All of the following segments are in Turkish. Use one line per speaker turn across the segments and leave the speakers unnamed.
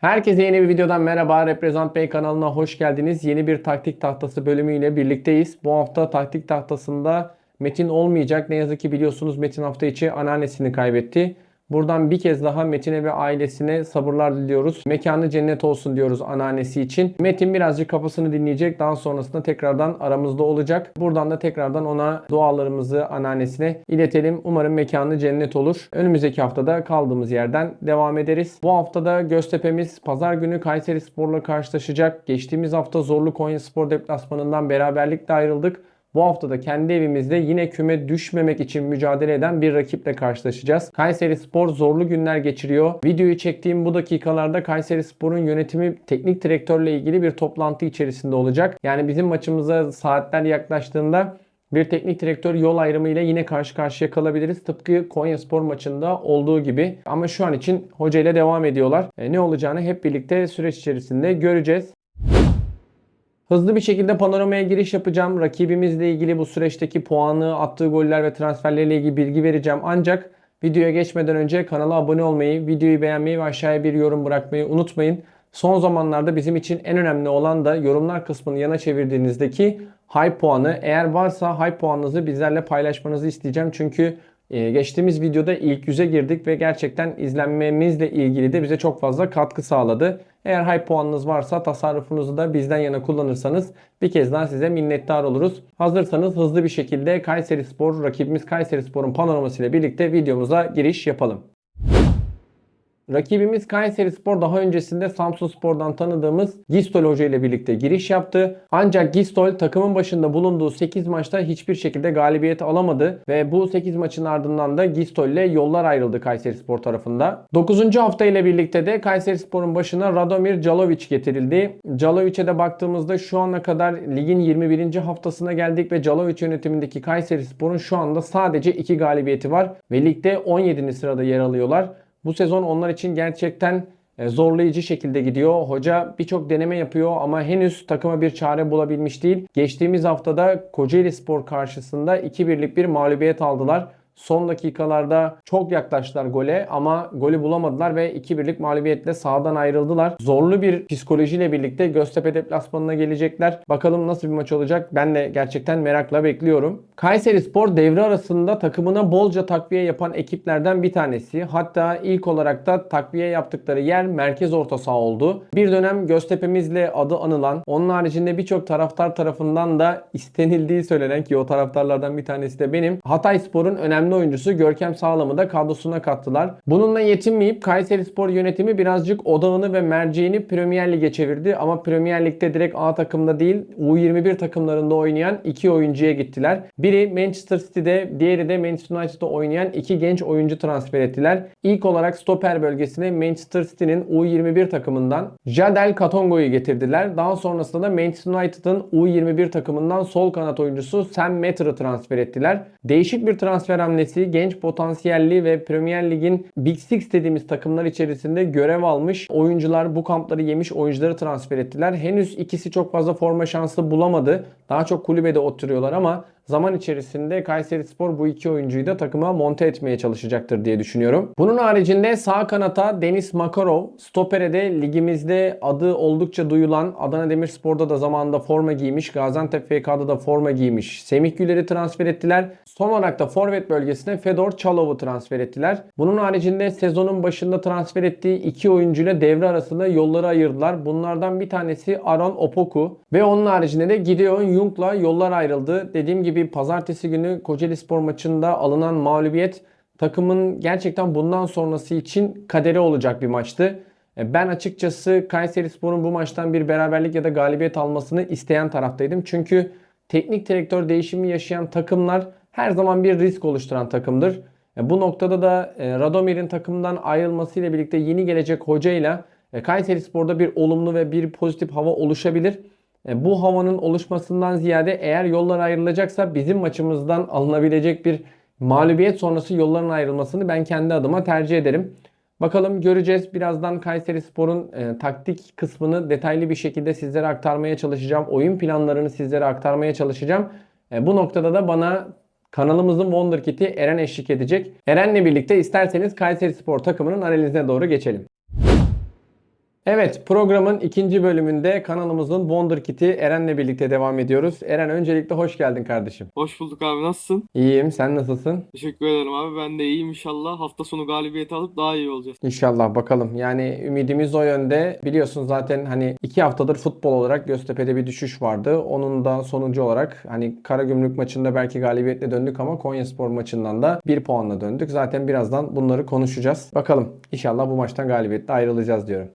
Herkese yeni bir videodan merhaba. Reprezent Bey kanalına hoş geldiniz. Yeni bir taktik tahtası bölümüyle birlikteyiz. Bu hafta taktik tahtasında Metin olmayacak. Ne yazık ki biliyorsunuz Metin hafta içi anneannesini kaybetti. Buradan bir kez daha Metin'e ve ailesine sabırlar diliyoruz. Mekanı cennet olsun diyoruz anneannesi için. Metin birazcık kafasını dinleyecek. Daha sonrasında tekrardan aramızda olacak. Buradan da tekrardan ona dualarımızı anneannesine iletelim. Umarım mekanı cennet olur. Önümüzdeki haftada kaldığımız yerden devam ederiz. Bu haftada Göztepe'miz pazar günü Kayseri Spor'la karşılaşacak. Geçtiğimiz hafta Zorlu Konya Spor deplasmanından beraberlikle ayrıldık. Bu hafta da kendi evimizde yine küme düşmemek için mücadele eden bir rakiple karşılaşacağız. Kayseri Spor zorlu günler geçiriyor. Videoyu çektiğim bu dakikalarda Kayseri Spor'un yönetimi teknik direktörle ilgili bir toplantı içerisinde olacak. Yani bizim maçımıza saatler yaklaştığında bir teknik direktör yol ayrımı ile yine karşı karşıya kalabiliriz. Tıpkı Konya Spor maçında olduğu gibi. Ama şu an için hoca ile devam ediyorlar. E, ne olacağını hep birlikte süreç içerisinde göreceğiz. Hızlı bir şekilde panoramaya giriş yapacağım. Rakibimizle ilgili bu süreçteki puanı, attığı goller ve transferlerle ilgili bilgi vereceğim. Ancak videoya geçmeden önce kanala abone olmayı, videoyu beğenmeyi ve aşağıya bir yorum bırakmayı unutmayın. Son zamanlarda bizim için en önemli olan da yorumlar kısmını yana çevirdiğinizdeki high puanı. Eğer varsa high puanınızı bizlerle paylaşmanızı isteyeceğim. Çünkü ee, geçtiğimiz videoda ilk yüze girdik ve gerçekten izlenmemizle ilgili de bize çok fazla katkı sağladı. Eğer high puanınız varsa tasarrufunuzu da bizden yana kullanırsanız bir kez daha size minnettar oluruz. Hazırsanız hızlı bir şekilde Kayseri Spor, rakibimiz Kayseri Spor'un panoraması ile birlikte videomuza giriş yapalım. Rakibimiz Kayseri Spor daha öncesinde Samsun Spor'dan tanıdığımız Gistol Hoca ile birlikte giriş yaptı. Ancak Gistol takımın başında bulunduğu 8 maçta hiçbir şekilde galibiyet alamadı ve bu 8 maçın ardından da Gistol ile yollar ayrıldı Kayseri Spor tarafında. 9. hafta ile birlikte de Kayseri Spor'un başına Radomir Calovic getirildi. Calovic'e de baktığımızda şu ana kadar ligin 21. haftasına geldik ve Calovic yönetimindeki Kayseri Spor'un şu anda sadece 2 galibiyeti var ve ligde 17. sırada yer alıyorlar. Bu sezon onlar için gerçekten e, zorlayıcı şekilde gidiyor. Hoca birçok deneme yapıyor ama henüz takıma bir çare bulabilmiş değil. Geçtiğimiz haftada Kocaeli Spor karşısında 2-1'lik bir mağlubiyet aldılar. Son dakikalarda çok yaklaştılar gole ama golü bulamadılar ve 2-1'lik mağlubiyetle sahadan ayrıldılar. Zorlu bir psikolojiyle birlikte Göztepe deplasmanına gelecekler. Bakalım nasıl bir maç olacak ben de gerçekten merakla bekliyorum. Kayseri Spor devre arasında takımına bolca takviye yapan ekiplerden bir tanesi. Hatta ilk olarak da takviye yaptıkları yer merkez orta saha oldu. Bir dönem Göztepe'mizle adı anılan, onun haricinde birçok taraftar tarafından da istenildiği söylenen ki o taraftarlardan bir tanesi de benim. Hatay Spor'un önemli önemli oyuncusu Görkem Sağlam'ı da kadrosuna kattılar. Bununla yetinmeyip Kayseri Spor yönetimi birazcık odağını ve merceğini Premier Lig'e çevirdi. Ama Premier Lig'de direkt A takımda değil U21 takımlarında oynayan iki oyuncuya gittiler. Biri Manchester City'de, diğeri de Manchester United'da oynayan iki genç oyuncu transfer ettiler. İlk olarak stoper bölgesine Manchester City'nin U21 takımından Jadel Katongo'yu getirdiler. Daha sonrasında da Manchester United'ın U21 takımından sol kanat oyuncusu Sam Matter'ı transfer ettiler. Değişik bir transfer hamlesi genç potansiyelli ve Premier Lig'in Big Six dediğimiz takımlar içerisinde görev almış oyuncular bu kampları yemiş oyuncuları transfer ettiler. Henüz ikisi çok fazla forma şansı bulamadı. Daha çok kulübede oturuyorlar ama zaman içerisinde Kayseri Spor bu iki oyuncuyu da takıma monte etmeye çalışacaktır diye düşünüyorum. Bunun haricinde sağ kanata Deniz Makarov, stopere de ligimizde adı oldukça duyulan Adana Demirspor'da da zamanında forma giymiş, Gaziantep FK'da da forma giymiş. Semih Güler'i transfer ettiler. Son olarak da forvet bölgesine Fedor Çalov'u transfer ettiler. Bunun haricinde sezonun başında transfer ettiği iki oyuncuyla devre arasında yolları ayırdılar. Bunlardan bir tanesi Aaron Opoku ve onun haricinde de Gideon Jung'la yollar ayrıldı. Dediğim gibi pazartesi günü Kocaeli Spor maçında alınan mağlubiyet takımın gerçekten bundan sonrası için kaderi olacak bir maçtı. E, ben açıkçası Kayseri Spor'un bu maçtan bir beraberlik ya da galibiyet almasını isteyen taraftaydım. Çünkü teknik direktör değişimi yaşayan takımlar her zaman bir risk oluşturan takımdır. E, bu noktada da e, Radomir'in takımdan ayrılmasıyla birlikte yeni gelecek hocayla Kayseri Spor'da bir olumlu ve bir pozitif hava oluşabilir. E, bu havanın oluşmasından ziyade eğer yollar ayrılacaksa bizim maçımızdan alınabilecek bir mağlubiyet sonrası yolların ayrılmasını ben kendi adıma tercih ederim. Bakalım göreceğiz. Birazdan Kayseri Spor'un e, taktik kısmını detaylı bir şekilde sizlere aktarmaya çalışacağım. Oyun planlarını sizlere aktarmaya çalışacağım. E, bu noktada da bana kanalımızın Wonderkid'i Eren eşlik edecek. Eren'le birlikte isterseniz Kayseri Spor takımının analizine doğru geçelim. Evet programın ikinci bölümünde kanalımızın Wonderkid'i Eren'le birlikte devam ediyoruz. Eren öncelikle hoş geldin kardeşim.
Hoş bulduk abi nasılsın?
İyiyim sen nasılsın?
Teşekkür ederim abi ben de iyiyim inşallah. Hafta sonu galibiyeti alıp daha iyi olacağız.
İnşallah bakalım. Yani ümidimiz o yönde. Biliyorsun zaten hani iki haftadır futbol olarak Göztepe'de bir düşüş vardı. Onun da sonucu olarak hani Karagümrük maçında belki galibiyetle döndük ama Konyaspor maçından da bir puanla döndük. Zaten birazdan bunları konuşacağız. Bakalım inşallah bu maçtan galibiyetle ayrılacağız diyorum.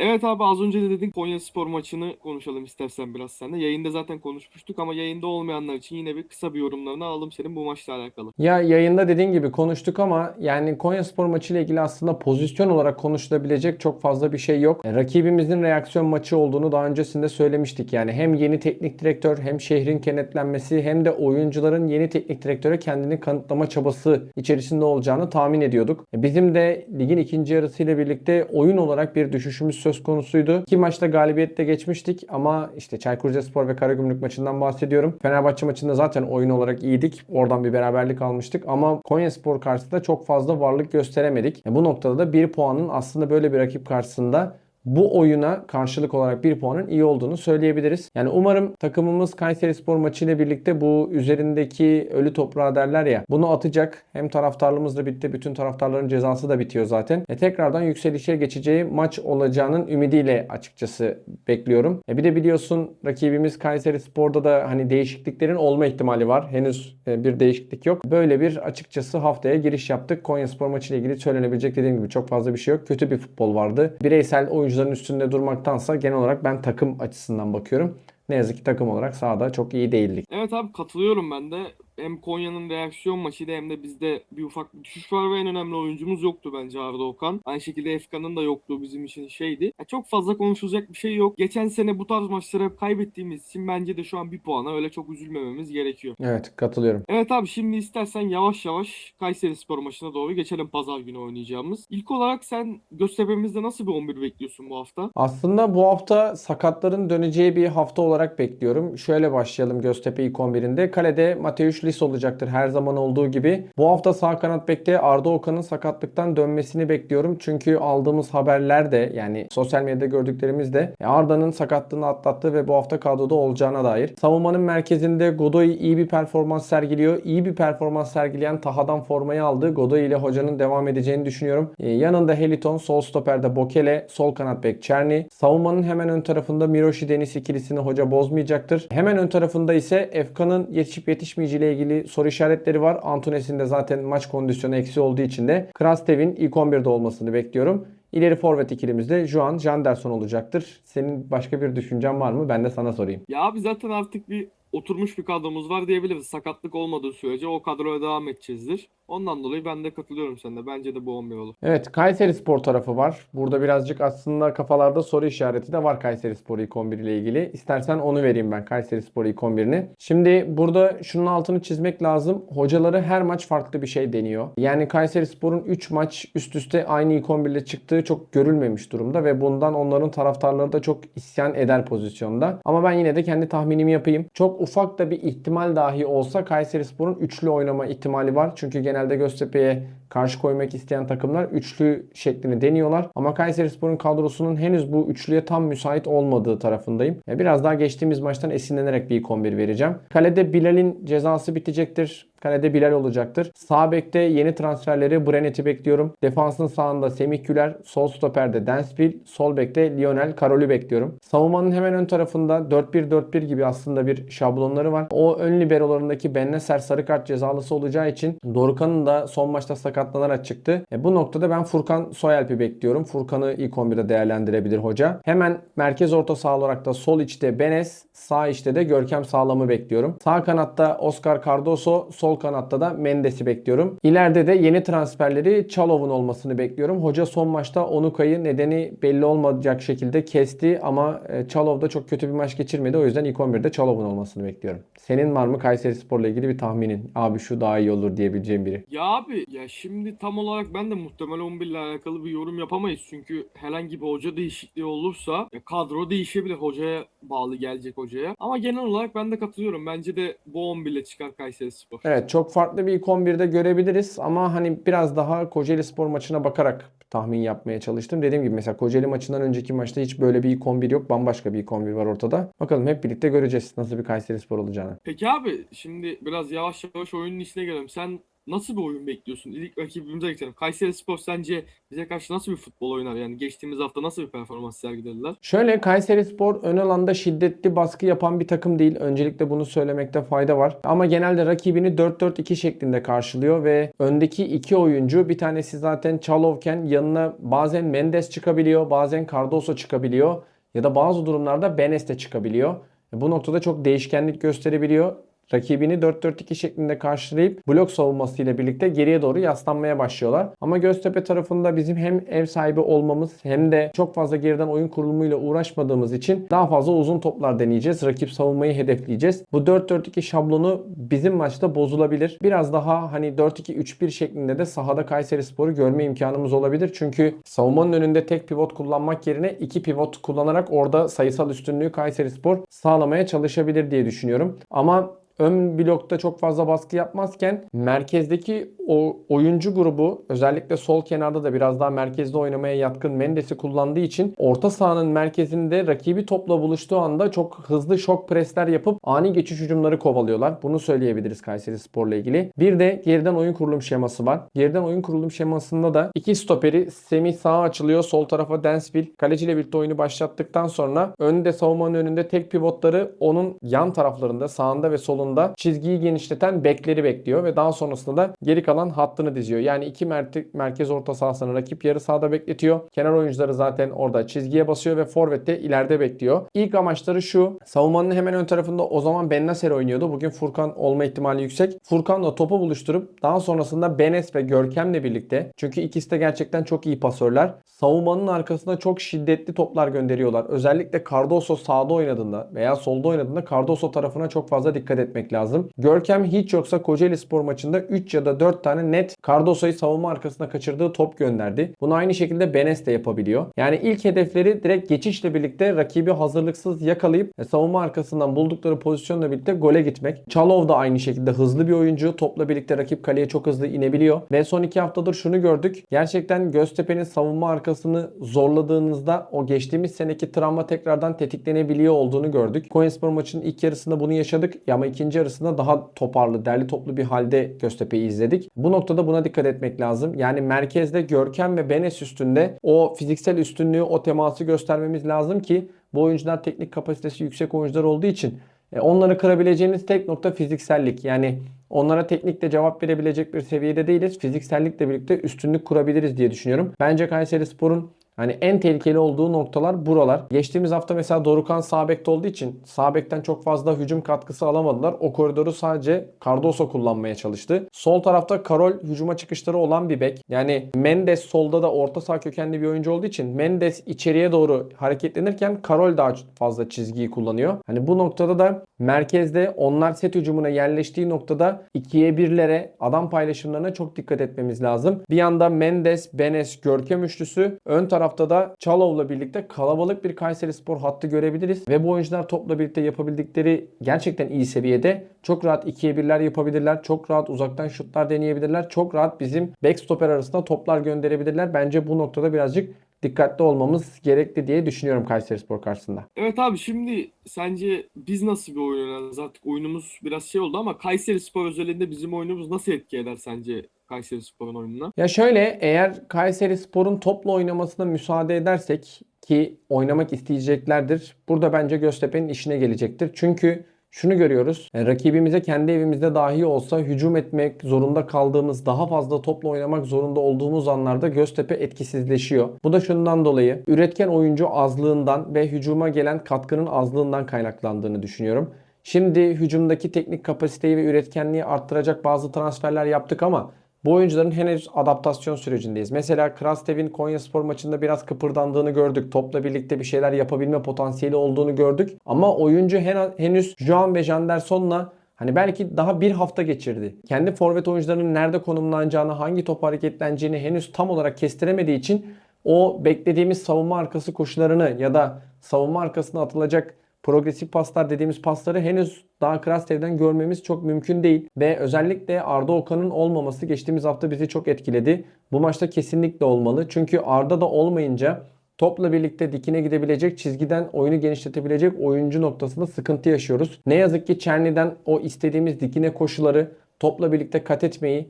Evet abi az önce de dedik Konyaspor maçını konuşalım istersen biraz seninle. Yayında zaten konuşmuştuk ama yayında olmayanlar için yine bir kısa bir yorumlarını alalım senin bu maçla alakalı.
Ya yayında dediğin gibi konuştuk ama yani Konyaspor maçıyla ilgili aslında pozisyon olarak konuşulabilecek çok fazla bir şey yok. E, rakibimizin reaksiyon maçı olduğunu daha öncesinde söylemiştik. Yani hem yeni teknik direktör hem şehrin kenetlenmesi hem de oyuncuların yeni teknik direktöre kendini kanıtlama çabası içerisinde olacağını tahmin ediyorduk. E, bizim de ligin ikinci yarısıyla birlikte oyun olarak bir düşüşümüz söz konusuydu. İki maçta galibiyetle geçmiştik ama işte Çaykur Rizespor ve Karagümrük maçından bahsediyorum. Fenerbahçe maçında zaten oyun olarak iyiydik. Oradan bir beraberlik almıştık ama Konyaspor karşısında çok fazla varlık gösteremedik. E, bu noktada da bir puanın aslında böyle bir rakip karşısında bu oyuna karşılık olarak bir puanın iyi olduğunu söyleyebiliriz. Yani umarım takımımız Kayseri Spor maçıyla birlikte bu üzerindeki ölü toprağı derler ya bunu atacak. Hem taraftarlığımızla birlikte bütün taraftarların cezası da bitiyor zaten. E tekrardan yükselişe geçeceği maç olacağının ümidiyle açıkçası bekliyorum. E bir de biliyorsun rakibimiz Kayseri Spor'da da hani değişikliklerin olma ihtimali var. Henüz e, bir değişiklik yok. Böyle bir açıkçası haftaya giriş yaptık. Konya Spor maçıyla ilgili söylenebilecek dediğim gibi çok fazla bir şey yok. Kötü bir futbol vardı. Bireysel oyuncuların üstünde durmaktansa genel olarak ben takım açısından bakıyorum. Ne yazık ki takım olarak sahada çok iyi değildik.
Evet abi katılıyorum ben de. Hem Konya'nın reaksiyon maçıydı hem de bizde bir ufak bir düşüş var ve en önemli oyuncumuz yoktu bence Arda Okan. Aynı şekilde Efkan'ın da yokluğu bizim için şeydi. Ya çok fazla konuşulacak bir şey yok. Geçen sene bu tarz maçları hep kaybettiğimiz için bence de şu an bir puana öyle çok üzülmememiz gerekiyor.
Evet katılıyorum.
Evet abi şimdi istersen yavaş yavaş Kayseri Spor maçına doğru geçelim pazar günü oynayacağımız. İlk olarak sen Göztepe'mizde nasıl bir 11 bekliyorsun bu hafta?
Aslında bu hafta sakatların döneceği bir hafta olarak bekliyorum. Şöyle başlayalım Göztepe ilk 11'inde. Kalede Mateusz Lis olacaktır her zaman olduğu gibi. Bu hafta sağ kanat bekte Arda Okan'ın sakatlıktan dönmesini bekliyorum. Çünkü aldığımız haberler de yani sosyal medyada gördüklerimiz de e, Arda'nın sakatlığını atlattığı ve bu hafta kadroda olacağına dair. Savunmanın merkezinde Godoy iyi bir performans sergiliyor. İyi bir performans sergileyen Taha'dan formayı aldı. Godoy ile hocanın devam edeceğini düşünüyorum. E, yanında Heliton, sol stoperde Bokele, sol kanat bek Çerni. Savunmanın hemen ön tarafında Miroshi Deniz ikilisini hoca bozmayacaktır. Hemen ön tarafında ise Efkan'ın yetişip yetişmeyeceğiyle ilgili soru işaretleri var. Antunes'in de zaten maç kondisyonu eksi olduğu için de Krastev'in ilk 11'de olmasını bekliyorum. İleri forvet ikilimizde Juan Janderson olacaktır. Senin başka bir düşüncen var mı? Ben de sana sorayım.
Ya abi zaten artık bir oturmuş bir kadromuz var diyebiliriz. Sakatlık olmadığı sürece o kadroya devam edeceğizdir. Ondan dolayı ben de katılıyorum seninle. Bence de bu 11 olur.
Evet Kayseri Spor tarafı var. Burada birazcık aslında kafalarda soru işareti de var Kayseri Spor ilk 11 ile ilgili. İstersen onu vereyim ben Kayseri Spor ilk 11'ini. Şimdi burada şunun altını çizmek lazım. Hocaları her maç farklı bir şey deniyor. Yani Kayseri Spor'un 3 maç üst üste aynı ilk 11 ile çıktığı çok görülmemiş durumda ve bundan onların taraftarları da çok isyan eder pozisyonda. Ama ben yine de kendi tahminimi yapayım. Çok ufak da bir ihtimal dahi olsa Kayseri Spor'un üçlü oynama ihtimali var. Çünkü genelde Göztepe'ye karşı koymak isteyen takımlar üçlü şeklini deniyorlar. Ama Kayserispor'un kadrosunun henüz bu üçlüye tam müsait olmadığı tarafındayım. Biraz daha geçtiğimiz maçtan esinlenerek bir ilk 11 vereceğim. Kalede Bilal'in cezası bitecektir. Kalede Bilal olacaktır. Sağ bekte yeni transferleri Brennet'i bekliyorum. Defansın sağında Semih Güler, sol stoperde Densville, sol bekte Lionel Karol'ü bekliyorum. Savunmanın hemen ön tarafında 4-1-4-1 gibi aslında bir şablonları var. O ön liberolarındaki Benneser sarı kart cezalısı olacağı için Dorukhan'ın da son maçta sakatlanarak çıktı. E, bu noktada ben Furkan Soyalp'i bekliyorum. Furkan'ı ilk 11'de değerlendirebilir hoca. Hemen merkez orta saha olarak da sol içte Benes, sağ içte de Görkem Sağlam'ı bekliyorum. Sağ kanatta Oscar Cardoso, sol kanatta da Mendes'i bekliyorum. İleride de yeni transferleri Çalov'un olmasını bekliyorum. Hoca son maçta Onuka'yı nedeni belli olmayacak şekilde kesti ama e, Çalov da çok kötü bir maç geçirmedi. O yüzden ilk 11'de Çalov'un olmasını bekliyorum. Senin var mı Kayseri Spor'la ilgili bir tahminin? Abi şu daha iyi olur diyebileceğim biri.
Ya abi ya şimdi tam olarak ben de muhtemel 11 ile alakalı bir yorum yapamayız. Çünkü herhangi bir hoca değişikliği olursa kadro değişebilir. Hocaya bağlı gelecek hocaya. Ama genel olarak ben de katılıyorum. Bence de bu 11 ile çıkar Kayseri Spor.
Evet çok farklı bir ilk 11'de görebiliriz ama hani biraz daha Kocaeli Spor maçına bakarak tahmin yapmaya çalıştım. Dediğim gibi mesela Kocaeli maçından önceki maçta hiç böyle bir ilk 11 yok. Bambaşka bir ilk 11 var ortada. Bakalım hep birlikte göreceğiz nasıl bir Kayseri Spor olacağını.
Peki abi şimdi biraz yavaş yavaş oyunun içine gelelim. Sen nasıl bir oyun bekliyorsun? İlk rakibimize geçelim. Kayseri Spor sence bize karşı nasıl bir futbol oynar? Yani geçtiğimiz hafta nasıl bir performans sergilediler?
Şöyle Kayseri Spor ön alanda şiddetli baskı yapan bir takım değil. Öncelikle bunu söylemekte fayda var. Ama genelde rakibini 4-4-2 şeklinde karşılıyor ve öndeki iki oyuncu bir tanesi zaten Çalovken yanına bazen Mendes çıkabiliyor, bazen Cardoso çıkabiliyor ya da bazı durumlarda Benes de çıkabiliyor. Bu noktada çok değişkenlik gösterebiliyor. Rakibini 4-4-2 şeklinde karşılayıp blok savunmasıyla birlikte geriye doğru yaslanmaya başlıyorlar. Ama Göztepe tarafında bizim hem ev sahibi olmamız hem de çok fazla geriden oyun kurulumuyla uğraşmadığımız için daha fazla uzun toplar deneyeceğiz. Rakip savunmayı hedefleyeceğiz. Bu 4-4-2 şablonu bizim maçta bozulabilir. Biraz daha hani 4-2-3-1 şeklinde de sahada Kayseri Spor'u görme imkanımız olabilir. Çünkü savunmanın önünde tek pivot kullanmak yerine iki pivot kullanarak orada sayısal üstünlüğü Kayseri Spor sağlamaya çalışabilir diye düşünüyorum. Ama ön blokta çok fazla baskı yapmazken merkezdeki o oyuncu grubu özellikle sol kenarda da biraz daha merkezde oynamaya yatkın Mendes'i kullandığı için orta sahanın merkezinde rakibi topla buluştuğu anda çok hızlı şok presler yapıp ani geçiş hücumları kovalıyorlar. Bunu söyleyebiliriz Kayseri Spor'la ilgili. Bir de geriden oyun kurulum şeması var. Geriden oyun kurulum şemasında da iki stoperi Semih sağa açılıyor. Sol tarafa Densville kaleciyle birlikte oyunu başlattıktan sonra önde savunmanın önünde tek pivotları onun yan taraflarında sağında ve solunda çizgiyi genişleten bekleri bekliyor ve daha sonrasında da geri kalan hattını diziyor. Yani iki mer- merkez orta sahasını rakip yarı sahada bekletiyor. Kenar oyuncuları zaten orada çizgiye basıyor ve forvet de ileride bekliyor. İlk amaçları şu. Savunmanın hemen ön tarafında o zaman Bennaser oynuyordu. Bugün Furkan olma ihtimali yüksek. Furkan'la topu buluşturup daha sonrasında Benes ve Görkem'le birlikte çünkü ikisi de gerçekten çok iyi pasörler. Savunmanın arkasına çok şiddetli toplar gönderiyorlar. Özellikle Cardoso sağda oynadığında veya solda oynadığında Cardoso tarafına çok fazla dikkat etmek lazım. Görkem hiç yoksa Kocaeli Spor maçında 3 ya da 4 tane net Cardoso'yu savunma arkasına kaçırdığı top gönderdi. Bunu aynı şekilde Benes de yapabiliyor. Yani ilk hedefleri direkt geçişle birlikte rakibi hazırlıksız yakalayıp e, savunma arkasından buldukları pozisyonla birlikte gole gitmek. Çalov da aynı şekilde hızlı bir oyuncu. Topla birlikte rakip kaleye çok hızlı inebiliyor. Ve son iki haftadır şunu gördük. Gerçekten Göztepe'nin savunma arkasını zorladığınızda o geçtiğimiz seneki travma tekrardan tetiklenebiliyor olduğunu gördük. Konyaspor maçının ilk yarısında bunu yaşadık. Ya ama ikinci yarısında daha toparlı, derli toplu bir halde Göztepe'yi izledik. Bu noktada buna dikkat etmek lazım. Yani merkezde Görkem ve Benes üstünde o fiziksel üstünlüğü, o teması göstermemiz lazım ki bu oyuncular teknik kapasitesi yüksek oyuncular olduğu için e, onları kırabileceğiniz tek nokta fiziksellik. Yani onlara teknikle cevap verebilecek bir seviyede değiliz. Fiziksellikle birlikte üstünlük kurabiliriz diye düşünüyorum. Bence Kayseri Spor'un Hani en tehlikeli olduğu noktalar buralar. Geçtiğimiz hafta mesela Dorukan sağ bekte olduğu için sağ bekten çok fazla hücum katkısı alamadılar. O koridoru sadece Cardoso kullanmaya çalıştı. Sol tarafta Karol hücuma çıkışları olan bir bek. Yani Mendes solda da orta saha kökenli bir oyuncu olduğu için Mendes içeriye doğru hareketlenirken Karol daha fazla çizgiyi kullanıyor. Hani bu noktada da merkezde onlar set hücumuna yerleştiği noktada ikiye birlere adam paylaşımlarına çok dikkat etmemiz lazım. Bir yanda Mendes, Benes, Görkem üçlüsü ön tarafta da Çalov'la birlikte kalabalık bir Kayseri Spor hattı görebiliriz. Ve bu oyuncular topla birlikte yapabildikleri gerçekten iyi seviyede. Çok rahat ikiye birler yapabilirler. Çok rahat uzaktan şutlar deneyebilirler. Çok rahat bizim backstopper arasında toplar gönderebilirler. Bence bu noktada birazcık dikkatli olmamız gerekli diye düşünüyorum Kayseri Spor karşısında.
Evet abi şimdi sence biz nasıl bir oyun oynarız? Artık oyunumuz biraz şey oldu ama Kayseri Spor özelinde bizim oyunumuz nasıl etki eder sence Kayseri Spor'un oyununa?
Ya şöyle eğer Kayseri Spor'un topla oynamasına müsaade edersek ki oynamak isteyeceklerdir. Burada bence Göztepe'nin işine gelecektir. Çünkü şunu görüyoruz. e, rakibimize kendi evimizde dahi olsa hücum etmek zorunda kaldığımız, daha fazla topla oynamak zorunda olduğumuz anlarda Göztepe etkisizleşiyor. Bu da şundan dolayı üretken oyuncu azlığından ve hücuma gelen katkının azlığından kaynaklandığını düşünüyorum. Şimdi hücumdaki teknik kapasiteyi ve üretkenliği arttıracak bazı transferler yaptık ama bu oyuncuların henüz adaptasyon sürecindeyiz. Mesela Krastev'in Konyaspor maçında biraz kıpırdandığını gördük. Topla birlikte bir şeyler yapabilme potansiyeli olduğunu gördük. Ama oyuncu hen- henüz Juan ve Janderson'la Hani belki daha bir hafta geçirdi. Kendi forvet oyuncularının nerede konumlanacağını, hangi top hareketleneceğini henüz tam olarak kestiremediği için o beklediğimiz savunma arkası koşularını ya da savunma arkasına atılacak progresif paslar dediğimiz pasları henüz daha Krastev'den görmemiz çok mümkün değil. Ve özellikle Arda Okan'ın olmaması geçtiğimiz hafta bizi çok etkiledi. Bu maçta kesinlikle olmalı. Çünkü Arda da olmayınca topla birlikte dikine gidebilecek, çizgiden oyunu genişletebilecek oyuncu noktasında sıkıntı yaşıyoruz. Ne yazık ki Çerni'den o istediğimiz dikine koşuları topla birlikte kat etmeyi,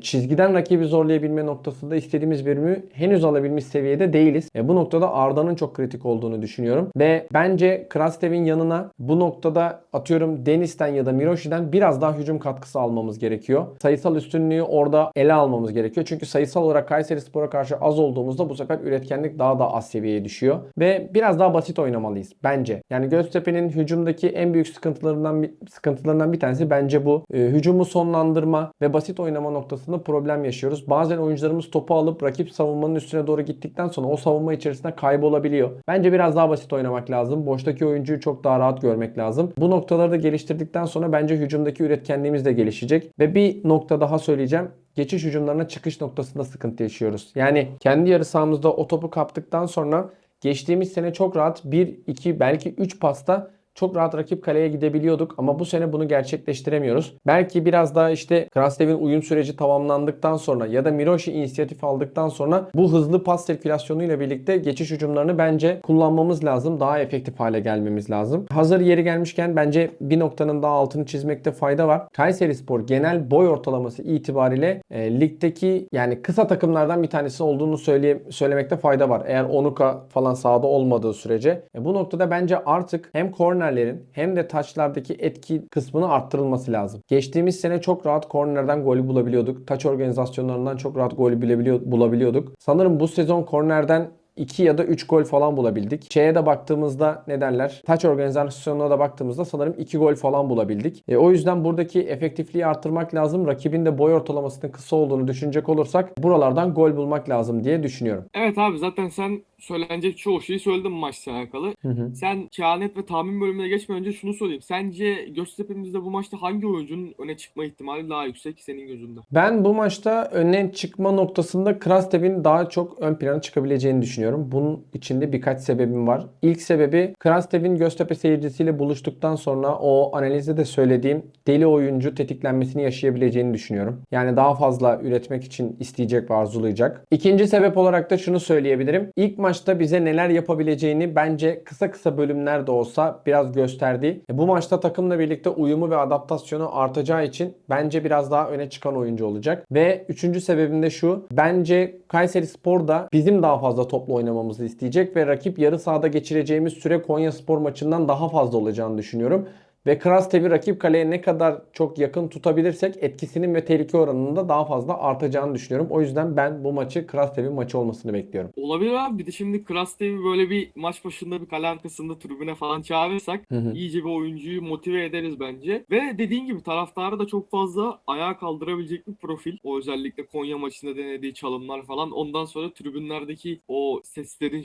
çizgiden rakibi zorlayabilme noktasında istediğimiz verimi henüz alabilmiş seviyede değiliz. E, bu noktada Arda'nın çok kritik olduğunu düşünüyorum. Ve bence Krastev'in yanına bu noktada atıyorum Deniz'den ya da Miroshi'den biraz daha hücum katkısı almamız gerekiyor. Sayısal üstünlüğü orada ele almamız gerekiyor. Çünkü sayısal olarak Kayseri Spor'a karşı az olduğumuzda bu sefer üretkenlik daha da az seviyeye düşüyor. Ve biraz daha basit oynamalıyız bence. Yani Göztepe'nin hücumdaki en büyük sıkıntılarından sıkıntılarından bir tanesi bence bu. E, hücumu sonlandırma ve basit oynama noktasında problem yaşıyoruz. Bazen oyuncularımız topu alıp rakip savunmanın üstüne doğru gittikten sonra o savunma içerisinde kaybolabiliyor. Bence biraz daha basit oynamak lazım. Boştaki oyuncuyu çok daha rahat görmek lazım. Bu noktaları da geliştirdikten sonra bence hücumdaki üretkenliğimiz de gelişecek. Ve bir nokta daha söyleyeceğim geçiş hücumlarına çıkış noktasında sıkıntı yaşıyoruz. Yani kendi yarı sahamızda o topu kaptıktan sonra geçtiğimiz sene çok rahat 1, 2 belki 3 pasta çok rahat rakip kaleye gidebiliyorduk ama bu sene bunu gerçekleştiremiyoruz. Belki biraz daha işte Krastev'in uyum süreci tamamlandıktan sonra ya da Miroshi inisiyatif aldıktan sonra bu hızlı pas sirkülasyonuyla birlikte geçiş hücumlarını bence kullanmamız lazım. Daha efektif hale gelmemiz lazım. Hazır yeri gelmişken bence bir noktanın daha altını çizmekte fayda var. Kayseri Spor genel boy ortalaması itibariyle e, ligdeki yani kısa takımlardan bir tanesi olduğunu söyleye, söylemekte fayda var. Eğer Onuka falan sahada olmadığı sürece. E, bu noktada bence artık hem kornerlerin hem de taçlardaki etki kısmını arttırılması lazım. Geçtiğimiz sene çok rahat kornerden golü bulabiliyorduk. Taç organizasyonlarından çok rahat bulabiliyor- bulabiliyorduk. Sanırım bu sezon kornerden 2 ya da 3 gol falan bulabildik. Şeye de baktığımızda ne derler? Taç organizasyonuna da baktığımızda sanırım 2 gol falan bulabildik. E, o yüzden buradaki efektifliği arttırmak lazım. Rakibin de boy ortalamasının kısa olduğunu düşünecek olursak buralardan gol bulmak lazım diye düşünüyorum.
Evet abi zaten sen söylenecek çoğu şeyi söyledin maçla alakalı.
Hı hı.
Sen kehanet ve tahmin bölümüne geçmeden önce şunu sorayım. Sence Göztepe'mizde bu maçta hangi oyuncunun öne çıkma ihtimali daha yüksek senin gözünde?
Ben bu maçta öne çıkma noktasında Krastev'in daha çok ön plana çıkabileceğini düşünüyorum. Bunun içinde birkaç sebebim var. İlk sebebi Krastev'in Göztepe seyircisiyle buluştuktan sonra o analizde de söylediğim deli oyuncu tetiklenmesini yaşayabileceğini düşünüyorum. Yani daha fazla üretmek için isteyecek ve arzulayacak. İkinci sebep olarak da şunu söyleyebilirim. İlk maçta bize neler yapabileceğini bence kısa kısa bölümler de olsa biraz gösterdi. E, Bu maçta takımla birlikte uyumu ve adaptasyonu artacağı için bence biraz daha öne çıkan oyuncu olacak. Ve üçüncü sebebim de şu. Bence Kayseri Spor da bizim daha fazla toplu oynamamızı isteyecek ve rakip yarı sahada geçireceğimiz süre Konya Spor maçından daha fazla olacağını düşünüyorum. Ve Krastev'i rakip kaleye ne kadar çok yakın tutabilirsek etkisinin ve tehlike oranının da daha fazla artacağını düşünüyorum. O yüzden ben bu maçı Krastev'in maçı olmasını bekliyorum.
Olabilir abi. Bir de şimdi Krastev'i böyle bir maç başında bir kale arkasında tribüne falan çağırırsak
Hı hı.
iyice bir oyuncuyu motive ederiz bence. Ve dediğin gibi taraftarı da çok fazla ayağa kaldırabilecek bir profil. O özellikle Konya maçında denediği çalımlar falan. Ondan sonra tribünlerdeki o seslerin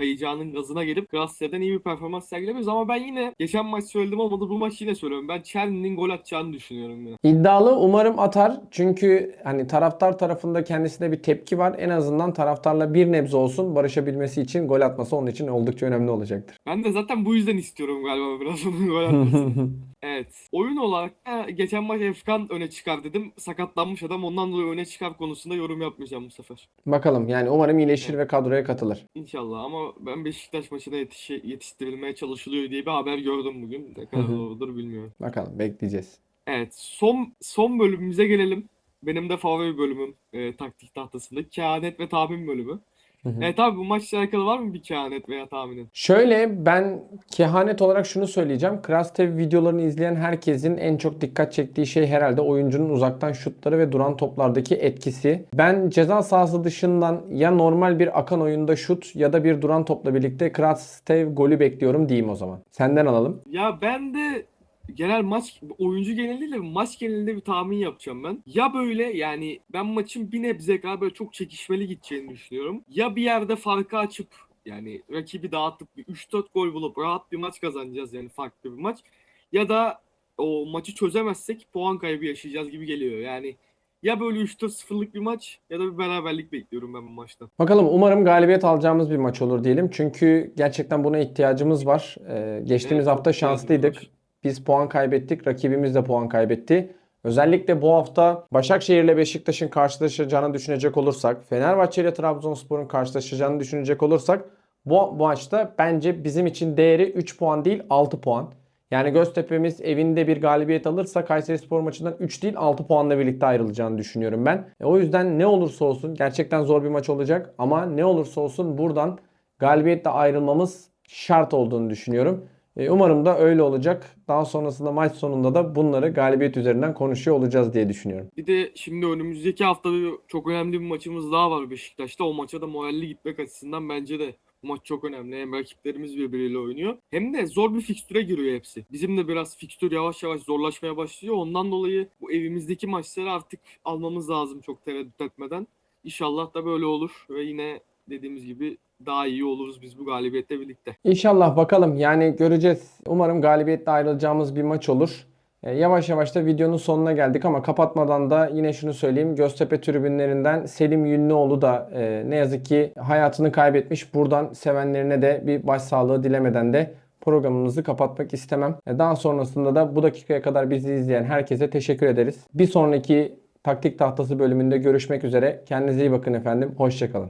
heyecanın gazına gelip Galatasaray'dan iyi bir performans sergilemeyiz ama ben yine geçen maç söyledim olmadı bu maç yine söylüyorum. Ben Çerni'nin gol atacağını düşünüyorum yine.
İddialı umarım atar. Çünkü hani taraftar tarafında kendisine bir tepki var. En azından taraftarla bir nebze olsun barışabilmesi için gol atması onun için oldukça önemli olacaktır.
Ben de zaten bu yüzden istiyorum galiba biraz onun gol atmasını. Evet. Oyun olarak da geçen maç Efkan öne çıkar dedim. Sakatlanmış adam ondan dolayı öne çıkar konusunda yorum yapmayacağım bu sefer.
Bakalım yani umarım iyileşir ve kadroya katılır.
İnşallah ama ben Beşiktaş maçına yetişe, yetiştirilmeye çalışılıyor diye bir haber gördüm bugün. Ne kadar doğrudur bilmiyorum.
Bakalım bekleyeceğiz.
Evet son son bölümümüze gelelim. Benim de favori bölümüm e, taktik tahtasında. Kehanet ve tahmin bölümü.
Hı hı.
Evet abi bu maçla alakalı var mı bir kehanet veya tahminin?
Şöyle ben kehanet olarak şunu söyleyeceğim. Krastev videolarını izleyen herkesin en çok dikkat çektiği şey herhalde oyuncunun uzaktan şutları ve duran toplardaki etkisi. Ben ceza sahası dışından ya normal bir akan oyunda şut ya da bir duran topla birlikte Krastev golü bekliyorum diyeyim o zaman. Senden alalım.
Ya ben de genel maç oyuncu geneliyle maç genelinde bir tahmin yapacağım ben. Ya böyle yani ben maçın bir nebze kadar böyle çok çekişmeli gideceğini düşünüyorum. Ya bir yerde farkı açıp yani rakibi dağıtıp bir 3-4 gol bulup rahat bir maç kazanacağız yani farklı bir maç. Ya da o maçı çözemezsek puan kaybı yaşayacağız gibi geliyor. Yani Ya böyle 3-4-0'lık bir maç ya da bir beraberlik bekliyorum ben bu maçtan.
Bakalım umarım galibiyet alacağımız bir maç olur diyelim. Çünkü gerçekten buna ihtiyacımız var. Ee, geçtiğimiz
Evet,
hafta şanslıydık. Biz puan kaybettik. Rakibimiz de puan kaybetti. Özellikle bu hafta Başakşehir ile Beşiktaş'ın karşılaşacağını düşünecek olursak, Fenerbahçe ile Trabzonspor'un karşılaşacağını düşünecek olursak bu, maçta bence bizim için değeri 3 puan değil 6 puan. Yani Göztepe'miz evinde bir galibiyet alırsa Kayserispor maçından 3 değil 6 puanla birlikte ayrılacağını düşünüyorum ben. E, o yüzden ne olursa olsun gerçekten zor bir maç olacak ama ne olursa olsun buradan galibiyetle ayrılmamız şart olduğunu düşünüyorum. E, Umarım da öyle olacak. Daha sonrasında maç sonunda da bunları galibiyet üzerinden konuşuyor olacağız diye düşünüyorum.
Bir de şimdi önümüzdeki hafta çok önemli bir maçımız daha var Beşiktaş'ta. O maça da moralli gitmek açısından bence de bu maç çok önemli. Hem rakiplerimiz birbiriyle oynuyor. Hem de zor bir fikstüre giriyor hepsi. Bizim de biraz fikstür yavaş yavaş zorlaşmaya başlıyor. Ondan dolayı bu evimizdeki maçları artık almamız lazım çok tereddüt etmeden. İnşallah da böyle olur ve yine dediğimiz gibi daha iyi oluruz biz bu galibiyetle birlikte.
İnşallah bakalım yani göreceğiz. Umarım galibiyetle ayrılacağımız bir maç olur. E, Yavaş yavaş da videonun sonuna geldik ama kapatmadan da yine şunu söyleyeyim. Göztepe tribünlerinden Selim Yünlüoğlu da e, ne yazık ki hayatını kaybetmiş. Buradan sevenlerine de bir başsağlığı dilemeden de programımızı kapatmak istemem. E, Daha sonrasında da bu dakikaya kadar bizi izleyen herkese teşekkür ederiz. Bir sonraki taktik tahtası bölümünde görüşmek üzere. Kendinize iyi bakın efendim. Hoşçakalın.